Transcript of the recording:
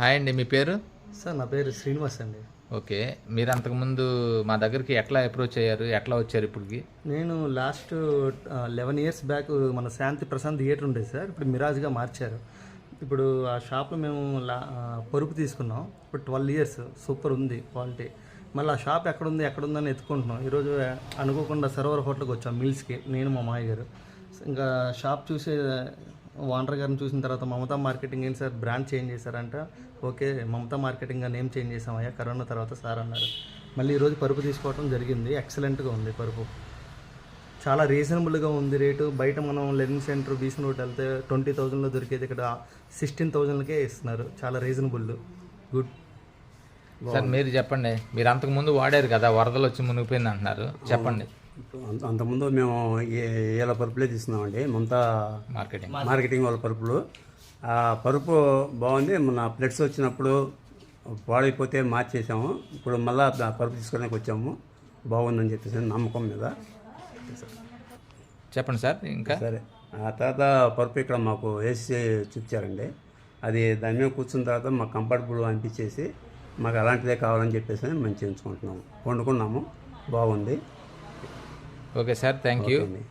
Hi అండి మీ పేరు? Sir నా పేరు శ్రీనివాస్ అండి. ఓకే మీరు అంతకుముందు మా దగ్గరికి ఎట్లా అప్రోచ్ అయ్యారు? ఎట్లా వచ్చారు ఇప్పటికి? నేను లాస్ట్ లెవెన్ ఇయర్స్ బ్యాక్ మన శాంతి ప్రశాంత్ థియేటర్ ఉండేది సార్ ఇప్పుడు మిరాజ్గా మార్చారు. ఇప్పుడు ఆ షాప్లో మేము లా పరుపు తీసుకున్నాం. ఇప్పుడు ట్వెల్వ్ ఇయర్స్ సూపర్ ఉంది క్వాలిటీ మళ్ళీ ఆ షాప్ ఎక్కడుంది ఎక్కడుందని ఎత్తుకుంటున్నాం. ఈరోజు అనుకోకుండా సర్వర్ హోటల్కి వచ్చాం మిల్స్కి నేను మా మాయ గారు. ఇంకా షాప్ చూసి ఓనర్ గారిని చూసిన తర్వాత మమతా మార్కెటింగ్ ఏంటి సార్? బ్రాండ్ చేంజ్ చేశారంట. Okay Mamata marketing name change చేసామయ్యా? Corona తర్వాత సార్ అన్నారు. మళ్ళీ ఈరోజు పరుపు తీసుకోవడం జరిగింది. ఎక్సలెంట్గా ఉంది పరుపు. చాలా రీజనబుల్గా ఉంది రేటు. బయట మనం లెర్నింగ్ సెంటర్ బీసన్ రోడ్ వెళ్తే ట్వంటీ థౌజండ్లో దొరికేది ఇక్కడ సిక్స్టీన్ థౌజండ్కే ఇస్తున్నారు. చాలా రీజనబుల్ గుడ్ సార్ మీరు చెప్పండి. మీరు అంతకుముందు వాడారు కదా వరదలు వచ్చి మునిగిపోయింది అంటున్నారు. చెప్పండి. అంత- అంతకుముందు మేము ఏ- ఏళ్ళ పరుపులే తీసుకున్నామండి. మమతా మార్కెటింగ్. మార్కెటింగ్ వాళ్ళ పరుపులు. ఆ పరుపు బాగుంది. మన ప్లేట్స్ వచ్చినప్పుడు పాడైపోతే మార్చేసాము ఇప్పుడు మళ్ళీ ఆ పరుపు తీసుకోవడానికి వచ్చాము. బాగుందని చెప్పేసి నమ్మకం మీద. చెప్పండి సార్ ఇంకా? సరే. ఆ తర్వాత పరుపు ఇక్కడ మాకు వేసి చూపించారండి. అది దాని మీద కూర్చున్న తర్వాత మాకు కంఫర్టబుల్ అనిపించేసి మాకు అలాంటిదే కావాలని చెప్పేసి మేము చేయించుకుంటున్నాము. వండుకున్నాము. బాగుంది. Okay sir thank you okay అండి.